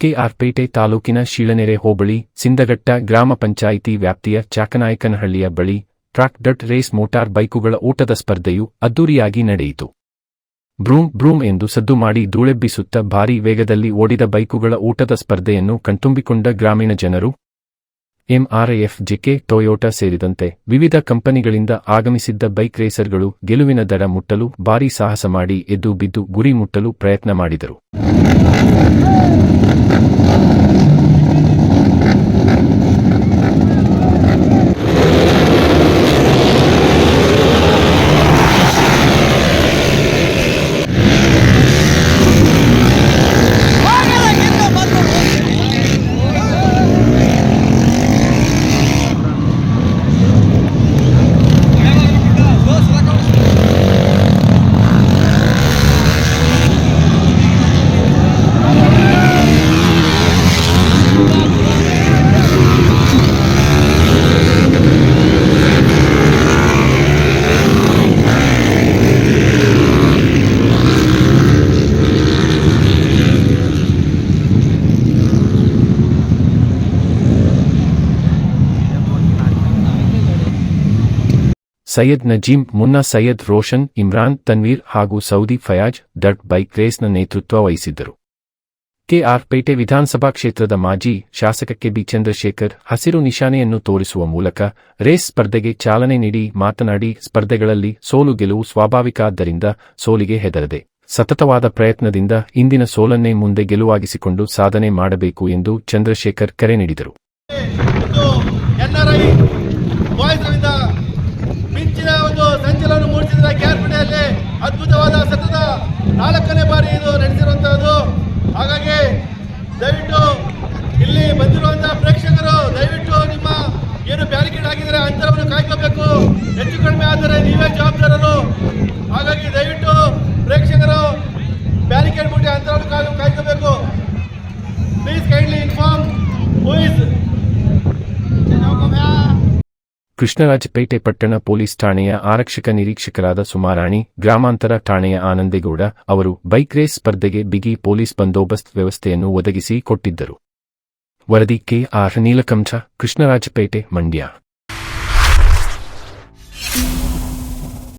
ಕೆಆರ್ಪೇಟೆ ತಾಲೂಕಿನ ಶೀಳನೆರೆ ಹೋಬಳಿ, ಸಿಂದಗಟ್ಟ ಗ್ರಾಮ ಪಂಚಾಯಿತಿ ವ್ಯಾಪ್ತಿಯ ಚಾಕನಾಯಕನಹಳ್ಳಿಯ ಬಳಿ ಟ್ರಾಕ್ ಡಟ್ ರೇಸ್ ಮೋಟಾರ್ ಬೈಕುಗಳ ಓಟದ ಸ್ಪರ್ಧೆಯು ಅದ್ದೂರಿಯಾಗಿ ನಡೆಯಿತು. ಬ್ರೂಮ್ ಬ್ರೂಮ್ ಎಂದು ಸದ್ದು ಮಾಡಿ ಧೂಳೆಬ್ಬಿಸುತ್ತ ಭಾರೀ ವೇಗದಲ್ಲಿ ಓಡಿದ ಬೈಕುಗಳ ಓಟದ ಸ್ಪರ್ಧೆಯನ್ನು ಕಣ್ತುಂಬಿಕೊಂಡ ಗ್ರಾಮೀಣ ಜನರು ಎಂಆರ್ಎಫ್ ಜೆಕೆ ಟೊಯೋಟಾ ಸೇರಿದಂತೆ ವಿವಿಧ ಕಂಪನಿಗಳಿಂದ ಆಗಮಿಸಿದ್ದ ಬೈಕ್ ರೇಸರ್ಗಳು ಗೆಲುವಿನ ದರ ಮುಟ್ಟಲು ಭಾರೀ ಸಾಹಸ ಮಾಡಿ ಎದ್ದು ಬಿದ್ದು ಗುರಿ ಮುಟ್ಟಲು ಪ್ರಯತ್ನ ಮಾಡಿದರು. ಸೈಯದ್ ನಜೀಂ ಮುನ್ನಾ ಸೈಯದ್ ರೋಷನ್, ಇಮ್ರಾನ್, ತನ್ವೀರ್ ಹಾಗೂ ಸೌದಿ ಫಯಾಜ್ ಡಟ್ ಬೈಕ್ ರೇಸ್ನ ನೇತೃತ್ವ ವಹಿಸಿದ್ದರು. ಕೆಆರ್ಪೇಟೆ ವಿಧಾನಸಭಾ ಕ್ಷೇತ್ರದ ಮಾಜಿ ಶಾಸಕ ಕೆ ಬಿ. ಚಂದ್ರಶೇಖರ್ ಹಸಿರು ನಿಶಾನೆಯನ್ನು ತೋರಿಸುವ ಮೂಲಕ ರೇಸ್ ಸ್ಪರ್ಧೆಗೆ ಚಾಲನೆ ನೀಡಿ ಮಾತನಾಡಿ, ಸ್ಪರ್ಧೆಗಳಲ್ಲಿ ಸೋಲು ಗೆಲುವು ಸ್ವಾಭಾವಿಕ ಆದ್ದರಿಂದ ಸೋಲಿಗೆ ಹೆದರದೆ, ಸತತವಾದ ಪ್ರಯತ್ನದಿಂದ ಇಂದಿನ ಸೋಲನ್ನೇ ಮುಂದೆ ಗೆಲುವಾಗಿಸಿಕೊಂಡು ಸಾಧನೆ ಮಾಡಬೇಕು ಎಂದು ಚಂದ್ರಶೇಖರ್ ಕರೆ ನೀಡಿದರು. ಮಿಂಚಿನ ಒಂದು ಸಂಚಲನ ಮೂಡಿಸಿದ ಕ್ಯಾರ್ಪಡೆಯಲ್ಲಿ ಅದ್ಭುತವಾದ ಸತತ ನಾಲ್ಕನೇ ಬಾರಿ ಇದು ನಡೆಸಿರುವಂತಹದ್ದು. ಹಾಗಾಗಿ ದಯವಿಟ್ಟು ಇಲ್ಲಿ ಬಂದಿರುವಂತಹ ಪ್ರೇಕ್ಷಕರು, ದಯವಿಟ್ಟು ನಿಮ್ಮ ಏನು ಬ್ಯಾರಿಕೇಡ್ ಆಗಿದ್ರೆ ಅಂತರವನ್ನು ಕಾಯ್ಕೋಬೇಕು. ಹೆಚ್ಚು ಕಡಿಮೆ ಆದರೆ ನೀವೇ ಜವಾಬ್ದಾರರು. ಹಾಗಾಗಿ ಪ್ರೇಕ್ಷಕರು ಬ್ಯಾರಿಕೇಡ್ ಮುಟ್ಟಿ ಅಂತರವನ್ನು ಕಾಯ್ ಕಾಯ್ಕೋಬೇಕು please kindly inform who is Krishnarajpet ಪಟ್ಟಣ ಪೊಲೀಸ್ ಠಾಣೆಯ ಆರಕ್ಷಕ ನಿರೀಕ್ಷಕರಾದ ಸುಮಾರಾಣಿ, ಗ್ರಾಮಾಂತರ ಠಾಣೆಯ ಆನಂದೇಗೌಡ ಅವರು ಬೈಕ್ ರೇಸ್ ಸ್ಪರ್ಧೆಗೆ ಬಿಗಿ ಪೊಲೀಸ್ ಬಂದೋಬಸ್ತ್ ವ್ಯವಸ್ಥೆಯನ್ನು ಒದಗಿಸಿ ಕೊಟ್ಟಿದ್ದರು. ವರದಿ ಕೆ ಆರ್ ನೀಲಕಂಠ ಕೃಷ್ಣರಾಜಪೇಟೆ ಮಂಡ್ಯ.